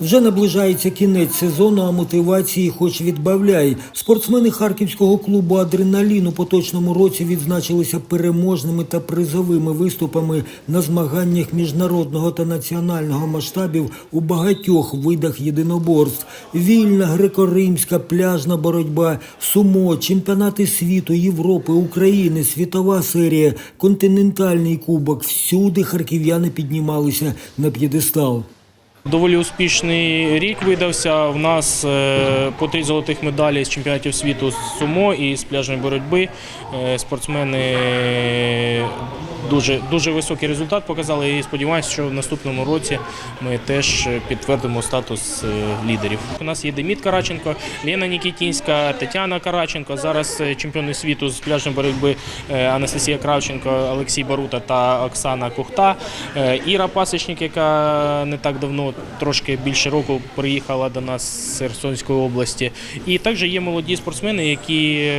Вже наближається кінець сезону, а мотивації хоч відбавляй. Спортсмени харківського клубу Адреналін у поточному році відзначилися переможними та призовими виступами на змаганнях міжнародного та національного масштабів у багатьох видах єдиноборств: вільна, греко-римська, пляжна боротьба, сумо, чемпіонати світу, Європи, України, світова серія, континентальний кубок. Всюди харків'яни піднімалися на п'єдестал. Доволі успішний рік видався. У нас е, по три золотих медалі з чемпіонатів світу з сумо і з пляжної боротьби. Е, Спортсмени дуже, дуже високий результат показали і сподіваємося, що в наступному році ми теж підтвердимо статус е, лідерів. У нас є Деміт Караченко, Лена Нікітінська, Тетяна Караченко. Зараз е, чемпіони світу з пляжної боротьби е, Анастасія Кравченко, Олексій Барута та Оксана Кухта. Іра Пасічник, яка не так давно, трошки більше року, приїхала до нас з Херсонської області. І також є молоді спортсмени, які,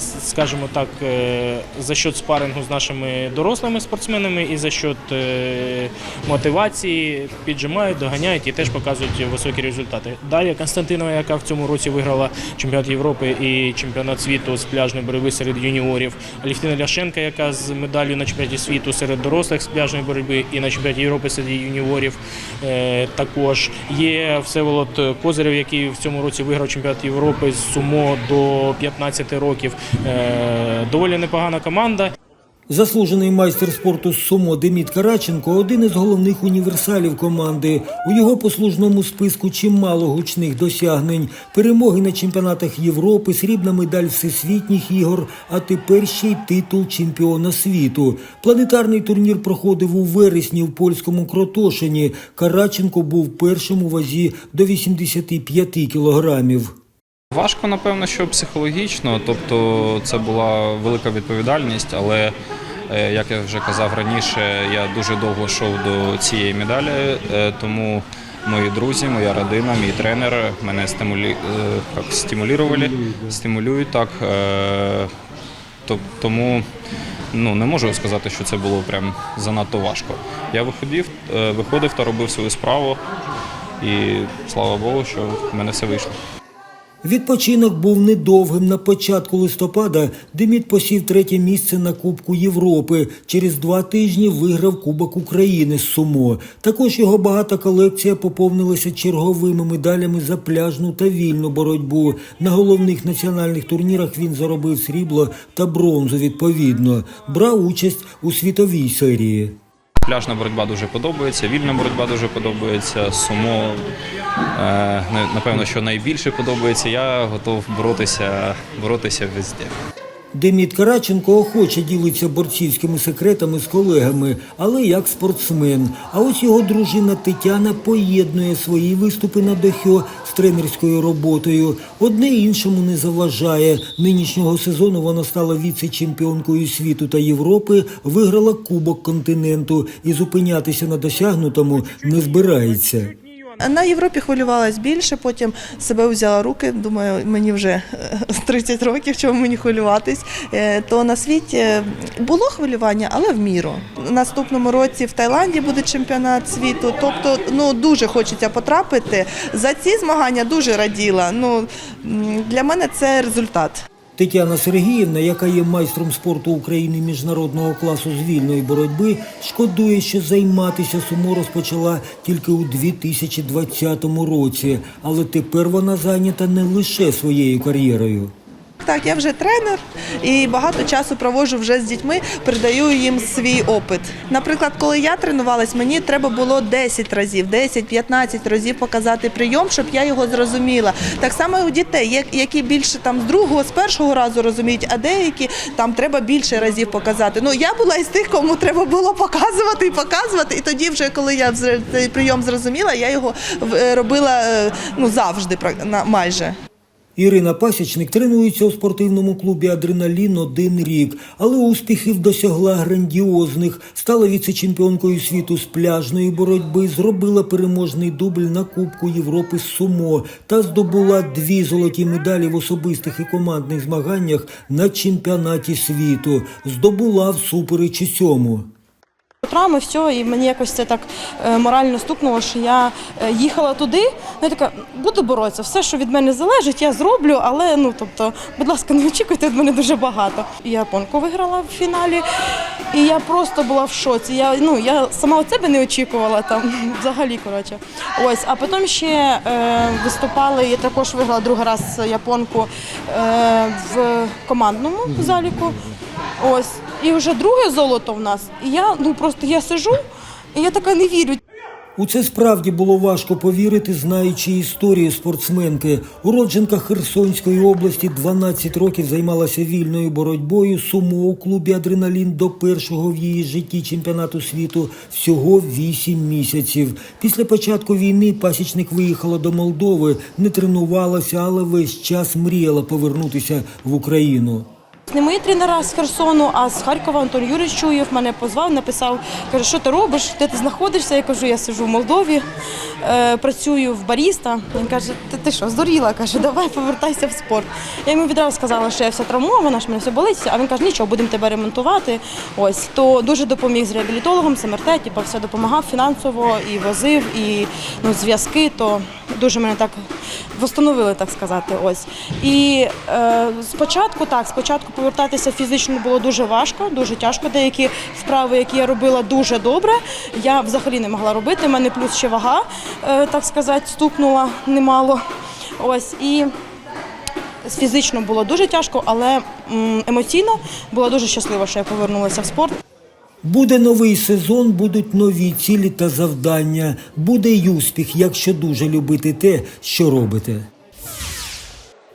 скажімо так, е, за счет спарингу з нашими дорослими спортсменами і за счет е, мотивації піджимають, доганяють і теж показують високі результати. Дар'я Константинова, яка в цьому році виграла чемпіонат Європи і чемпіонат світу з пляжної боротьби серед юніорів. Алівтина Ляшенка, яка з медаллю на чемпіонаті світу серед дорослих з пляжної боротьби і на чемпіонаті Європи серед юніорів. Е, Також є Всеволод Козирев, який в цьому році виграв чемпіонат Європи з сумо до 15 років. Е, Доволі непогана команда. Заслужений майстер спорту з сумо Деміт Караченко один із головних універсалів команди. У його послужному списку чимало гучних досягнень: перемоги на чемпіонатах Європи, срібна медаль всесвітніх ігор, а тепер ще й титул чемпіона світу. Планетарний турнір проходив у вересні в польському Кротошині. Караченко був першим у вазі до 85 кілограмів. Важко, напевно, що психологічно, тобто це була велика відповідальність, але е, як я вже казав раніше, я дуже довго йшов до цієї медалі, е, тому мої друзі, моя родина, мій тренер мене стимулі... е, як, стимулювали, стимулюють так. е, Тому ну, не можу сказати, що це було прям занадто важко. Я виходив, е, виходив та робив свою справу, і слава Богу, що в мене все вийшло. Відпочинок був недовгим. На початку листопада Деміт посів третє місце на Кубку Європи. Через два тижні виграв Кубок України з Сумо. Також його багата колекція поповнилася черговими медалями за пляжну та вільну боротьбу. На головних національних турнірах він заробив срібло та бронзу відповідно. Брав участь у світовій серії. Пляжна боротьба дуже подобається, вільна боротьба дуже подобається, сумо е, напевно, що найбільше подобається. Я готов боротися, боротися везде. Деміт Караченко охоче ділиться борцівськими секретами з колегами, але як спортсмен. А ось його дружина Тетяна поєднує свої виступи на дохьо з тренерською роботою. Одне іншому не заважає. Нинішнього сезону вона стала віце-чемпіонкою світу та Європи, виграла Кубок континенту і зупинятися на досягнутому не збирається. На Європі хвилювалась більше, потім себе взяла руки. Думаю, мені вже е, 30 років, чому мені хвилюватись. Е, То на світі е, було хвилювання, але в міру. Наступному році в Таїланді буде чемпіонат світу. Тобто, ну дуже хочеться потрапити. За ці змагання дуже раділа. Ну для мене це результат. Тетяна Сергіївна, яка є майстром спорту України міжнародного класу з вільної боротьби, шкодує, що займатися сумо розпочала тільки у 2020 році, але тепер вона зайнята не лише своєю кар'єрою. Так, я вже тренер і багато часу проводжу вже з дітьми, передаю їм свій опит. Наприклад, коли я тренувалась, мені треба було 10 разів, 10-15 разів показати прийом, щоб я його зрозуміла. Так само і у дітей, які більше там з другого, з першого разу розуміють, а деякі там треба більше разів показати. Ну я була із тих, кому треба було показувати і показувати. І тоді, вже коли я цей прийом зрозуміла, я його е, робила е, ну завжди майже. Ірина Пасічник тренується у спортивному клубі Адреналін один рік, але успіхів досягла грандіозних. Стала віце-чемпіонкою світу з пляжної боротьби, зробила переможний дубль на Кубку Європи з сумо та здобула дві золоті медалі в особистих і командних змаганнях на чемпіонаті світу. Здобула всупереч усьому. Травми, все, і мені якось це так е, морально стукнуло, що я е, їхала туди. Ну, я така, буду боротися. Все, що від мене залежить, я зроблю, але ну тобто, будь ласка, не очікуйте від мене дуже багато. І японку виграла в фіналі, і я просто була в шоці. Я ну я сама від себе не очікувала там взагалі. Коротше, ось, а потім ще е, виступали. Я також виграла другий раз японку е, в командному заліку. Ось. І вже друге золото в нас. І я ну просто я сижу, і я така не вірю. У це справді було важко повірити, знаючи історію спортсменки. Уродженка Херсонської області 12 років займалася вільною боротьбою сумо у клубі Адреналін до першого в її житті чемпіонату світу всього 8 місяців. Після початку війни пасічник виїхала до Молдови, не тренувалася, але весь час мріяла повернутися в Україну. Не мої тренера з Херсону, а з Харкова Антон Юрійович Чуєв мене позвав, написав, каже, що ти робиш, де ти знаходишся? Я кажу, я сижу в Молдові, е, працюю в баріста. Він каже, ти, ти що, здуріла? Каже, давай повертайся в спорт. Я йому відразу сказала, що я вся травмована, що мене все болить, а він каже, нічого, будемо тебе ремонтувати. Ось то дуже допоміг з реабілітологом, з типу, все допомагав фінансово і возив, і ну, зв'язки, то дуже мене так встановили, так сказати. Ось. І е, спочатку так, спочатку повертатися фізично було дуже важко, дуже тяжко. Деякі вправи, які я робила дуже добре, я взагалі не могла робити. У мене плюс ще вага, е, так сказати, стукнула немало. Ось і фізично було дуже тяжко, але емоційно була дуже щаслива, що я повернулася в спорт. Буде новий сезон, будуть нові цілі та завдання. Буде й успіх, якщо дуже любити те, що робите.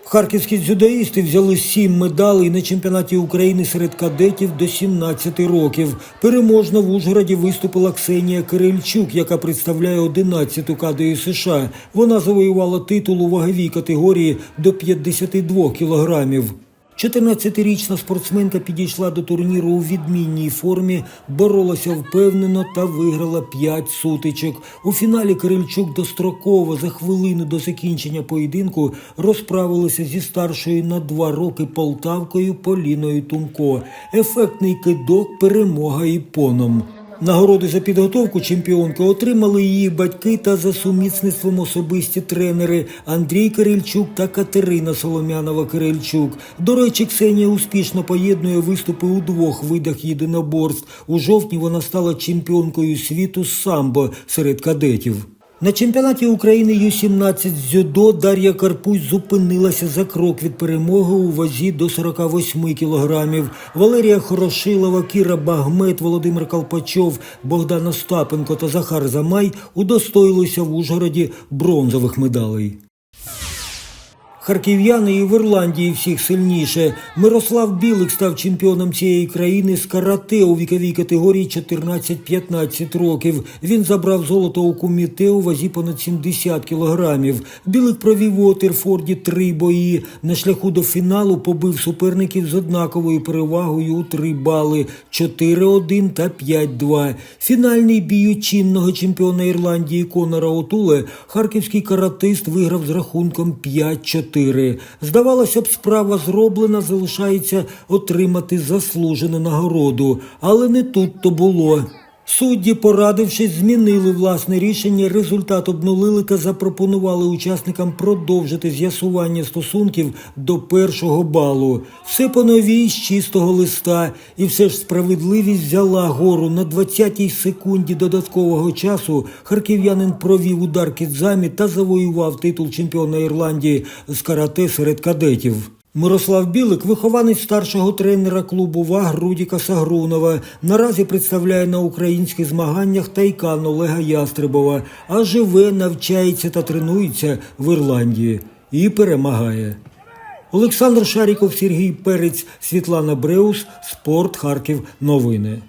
Харківські дзюдоїсти взяли сім медалей на чемпіонаті України серед кадетів до 17 років. Переможно в Ужгороді виступила Ксенія Кирильчук, яка представляє 11-ту кадею США. Вона завоювала титул у ваговій категорії до 52 кілограмів. 14-річна спортсменка підійшла до турніру у відмінній формі, боролася впевнено та виграла 5 сутичок. У фіналі Кирильчук достроково за хвилину до закінчення поєдинку розправилася зі старшою на два роки Полтавкою Поліною Тумко. Ефектний кидок, перемога іпоном. Нагороди за підготовку чемпіонки отримали її батьки та за сумісництвом особисті тренери Андрій Кирильчук та Катерина Солом'янова Кирильчук. До речі, Ксенія успішно поєднує виступи у двох видах єдиноборств. У жовтні вона стала чемпіонкою світу самбо серед кадетів. На чемпіонаті України Ю-17 з дзюдо Дар'я Карпусь зупинилася за крок від перемоги у вазі до 48 кілограмів. Валерія Хорошилова, Кіра Багмет, Володимир Калпачов, Богдан Остапенко та Захар Замай удостоїлися в Ужгороді бронзових медалей. Харків'яни і в Ірландії всіх сильніше. Мирослав Білик став чемпіоном цієї країни з карате у віковій категорії 14-15 років. Він забрав золото у куміте у вазі понад 70 кілограмів. Білик провів у Отерфорді три бої. На шляху до фіналу побив суперників з однаковою перевагою у три бали 4-1 та 5-2. Фінальний бій у чинного чемпіона Ірландії Конора Отуле харківський каратист виграв з рахунком 5-4. Здавалося б, справа зроблена, залишається отримати заслужену нагороду. Але не тут то було. Судді, порадившись, змінили власне рішення, результат обнулили та запропонували учасникам продовжити з'ясування стосунків до першого балу. Все по новій з чистого листа, і все ж справедливість взяла гору на 20-й секунді додаткового часу. Харків'янин провів удар кідзамі та завоював титул чемпіона Ірландії з карате серед кадетів. Мирослав Білик, вихованець старшого тренера клубу ВАГ Рудіка Сагрунова, наразі представляє на українських змаганнях тайкан Олега Ястребова, а живе, навчається та тренується в Ірландії і перемагає. Олександр Шаріков, Сергій Перець, Світлана Бреус, Спорт, Харків. Новини.